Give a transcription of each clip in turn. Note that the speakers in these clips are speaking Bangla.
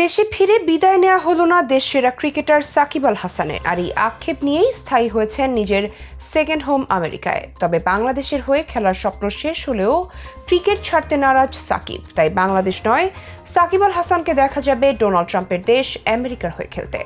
দেশে ফিরে বিদায় নেওয়া হলো না দেশসেরা ক্রিকেটার সাকিব আল হাসানের। আর এই আক্ষেপ নিয়েই স্থায়ী হয়েছেন নিজের সেকেন্ড হোম আমেরিকায়। তবে বাংলাদেশের হয়ে খেলার স্বপ্ন শেষ হলেও ক্রিকেট ছাড়তে নারাজ সাকিব। তাই বাংলাদেশ নয়, সাকিব আল হাসানকে দেখা যাবে ডোনাল্ড ট্রাম্পের দেশ আমেরিকার হয়ে খেলতে।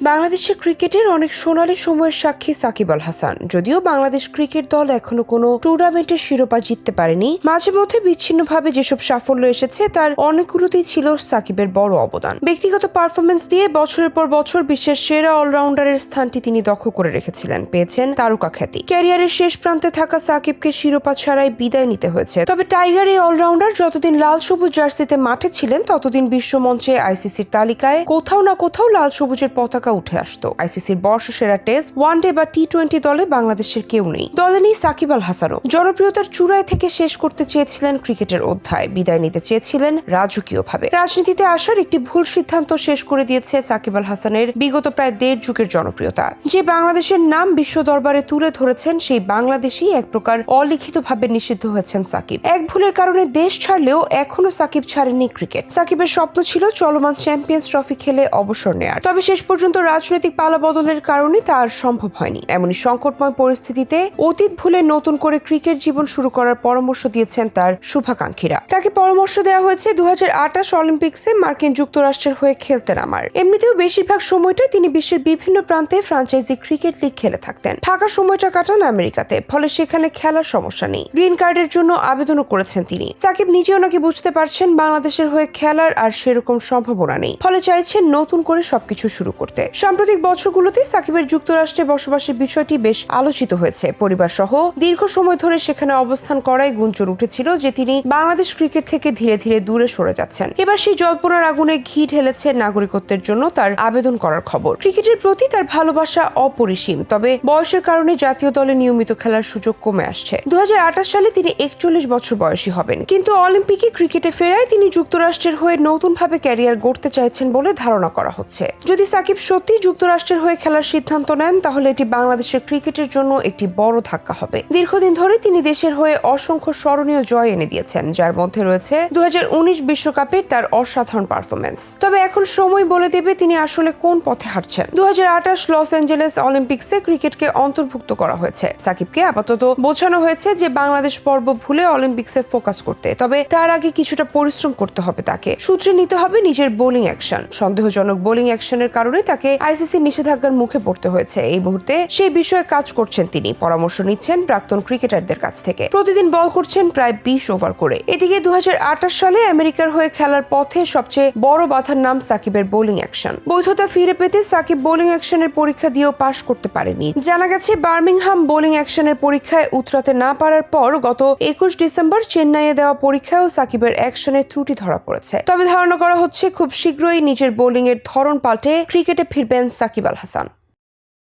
বাংলাদেশের ক্রিকেটের অনেক সোনালি সময়ের সাক্ষী সাকিব আল হাসান। যদিও বাংলাদেশ ক্রিকেট দল এখনও কোনো টুর্নামেন্টের শিরোপা জিততে পারেনি, মাঝে মধ্যে বিচ্ছিন্নভাবে যেসব সাফল্য এসেছে তার অনেকগুলোতেই ছিল সাকিবের বড় অবদান। ব্যক্তিগত পারফরমেন্স দিয়ে বছরের পর বছর বিশ্বের সেরা অলরাউন্ডারের স্থানটি তিনি দখল করে রেখেছিলেন, পেয়েছেন তারকা খ্যাতি। ক্যারিয়ারের শেষ প্রান্তে থাকা সাকিবকে শিরোপা ছাড়াই বিদায় নিতে হয়েছে। তবে টাইগার এই অলরাউন্ডার যতদিন লাল সবুজ জার্সিতে মাঠে ছিলেন, ততদিন বিশ্বমঞ্চে আইসিসির তালিকায় কোথাও না কোথাও লাল সবুজের পতাকা উঠে আসতো। আইসিসির বর্ষসেরা টেস্ট ওয়ানডে বা টি টোয়েন্টি দলে বাংলাদেশের কেউ নেই। দলে নেই সাকিব আল হাসানও। জনপ্রিয়তার চূড়ায় থেকে শেষ করতে চেয়েছিলেন ক্রিকেটের অধ্যায়। বিদায় নিতে চেয়েছিলেন রাজকীয়ভাবে। রাজনীতিতে আসার একটি ভুল সিদ্ধান্ত শেষ করে দিয়েছে সাকিব আল হাসানের বিগত প্রায় দেড় যুগের জনপ্রিয়তা। যে বাংলাদেশের নাম বিশ্ব দরবারে তুলে ধরেছেন, সেই বাংলাদেশই এক প্রকার অলিখিতভাবে নিষিদ্ধ হয়েছেন সাকিব। এক ভুলের কারণে দেশ ছাড়লেও এখনও সাকিব ছাড়েনি ক্রিকেট। সাকিবের স্বপ্ন ছিল চলমান চ্যাম্পিয়ন্স ট্রফি খেলে অবসর নেয়ার। তবে শেষ পর্যন্ত রাজনৈতিক পালা বদলের কারণে তা আর সম্ভব হয়নি। এমনই সংকটময় পরিস্থিতিতে অতীত ভুলে নতুন করে ক্রিকেট জীবন শুরু করার পরামর্শ দিয়েছেন তার শুভাকাঙ্ক্ষীরা। তাকে পরামর্শ দেওয়া হয়েছে দু হাজার আটাশ অলিম্পিক্সে মার্কিন যুক্তরাষ্ট্রের হয়ে খেলতে নামার এমনিতেও বেশিরভাগ সময়টাই তিনি বিশ্বের বিভিন্ন প্রান্তে ফ্রাঞ্চাইজি ক্রিকেট লিগ খেলে থাকতেন। ফাঁকা সময়টা কাটান আমেরিকাতে, ফলে সেখানে খেলার সমস্যা নেই। গ্রিন কার্ডের জন্য আবেদনও করেছেন তিনি। সাকিব নিজেও নাকি বুঝতে পারছেন বাংলাদেশের হয়ে খেলার আর সেরকম সম্ভাবনা নেই, ফলে চাইছেন নতুন করে সবকিছু শুরু করতে। সাম্প্রতিক বছরগুলোতে সাকিবের যুক্তরাষ্ট্রে বসবাসের বিষয়টি বেশ আলোচিত হয়েছে। পরিবার সহ দীর্ঘ সময় ধরে সেখানে অবস্থান করায় গুঞ্জন উঠেছিল যে তিনি বাংলাদেশ ক্রিকেট থেকে ধীরে ধীরে দূরে সরে যাচ্ছেন। এবার সেই জল্পনার আগুনে ঘি ঢেলেছে নাগরিকত্বের জন্য তার আবেদন করার খবর। ক্রিকেটের প্রতি তার ভালোবাসা অপরিসীম, তবে বয়সের কারণে জাতীয় দলে নিয়মিত খেলার সুযোগ কমে আসছে। দু হাজার আঠাশ সালে তিনি একচল্লিশ বছর বয়সী হবেন। কিন্তু অলিম্পিকে ক্রিকেটে ফেরায় তিনি যুক্তরাষ্ট্রের হয়ে নতুনভাবে ক্যারিয়ার গড়তে চাইছেন বলে ধারণা করা হচ্ছে। যদি সাকিব সত্যি যুক্তরাষ্ট্রের হয়ে খেলার সিদ্ধান্ত নেন, তাহলে এটি বাংলাদেশের ক্রিকেটের জন্য একটি বড় ধাক্কা হবে। দীর্ঘদিন ধরে তিনি দেশের হয়ে অসংখ্য স্মরণীয় জয় এনে দিয়েছেন, যার মধ্যে রয়েছে দু বিশ্বকাপের তার অসাধারণ পারফরমেন্স তবে এখন সময় বলে দেবে তিনি আসলে কোন পথে হাঁটছেন। দু লস অ্যাঞ্জেলেস অলিম্পিক্সে ক্রিকেটকে অন্তর্ভুক্ত করা হয়েছে। সাকিবকে আপাতত বোঝানো হয়েছে যে বাংলাদেশ পর্ব ভুলে অলিম্পিক্সে ফোকাস করতে, তবে তার আগে কিছুটা পরিশ্রম করতে হবে তাকে। সূত্রে নিতে হবে নিজের বোলিং অ্যাকশন। সন্দেহজনক বোলিং অ্যাকশনের কারণে তাকে আইসিসি নিষেধাজ্ঞার মুখে পড়তে হয়েছে। এই মুহূর্তে সেই বিষয়ে কাজ করছেন তিনি। পরামর্শ নিচ্ছেন প্রাক্তন ক্রিকেটারদের কাছ থেকে। প্রতিদিন বল করছেন প্রায় বিশ ওভার করে। এদিকে দু সালে আমেরিকার হয়ে খেলার পথে সবচেয়ে বড় বাধার নাম সাকিবের বোলিং অ্যাকশন। বৈধতা ফিরে পেতে সাকিব বোলিং অ্যাকশনের পরীক্ষা দিয়েও পাশ করতে পারেনি জানা গেছে, বার্মিংহাম বোলিং অ্যাকশনের পরীক্ষায় উতরাতে না পারার পর গত একুশ ডিসেম্বর চেন্নাইয়ে দেওয়া পরীক্ষায়ও সাকিবের অ্যাকশনের ত্রুটি ধরা পড়েছে। তবে ধারণা করা হচ্ছে, খুব শীঘ্রই নিজের বোলিং এর ধরন পাল্টে ক্রিকেটে ফিরবেন সাকিব আল হাসান।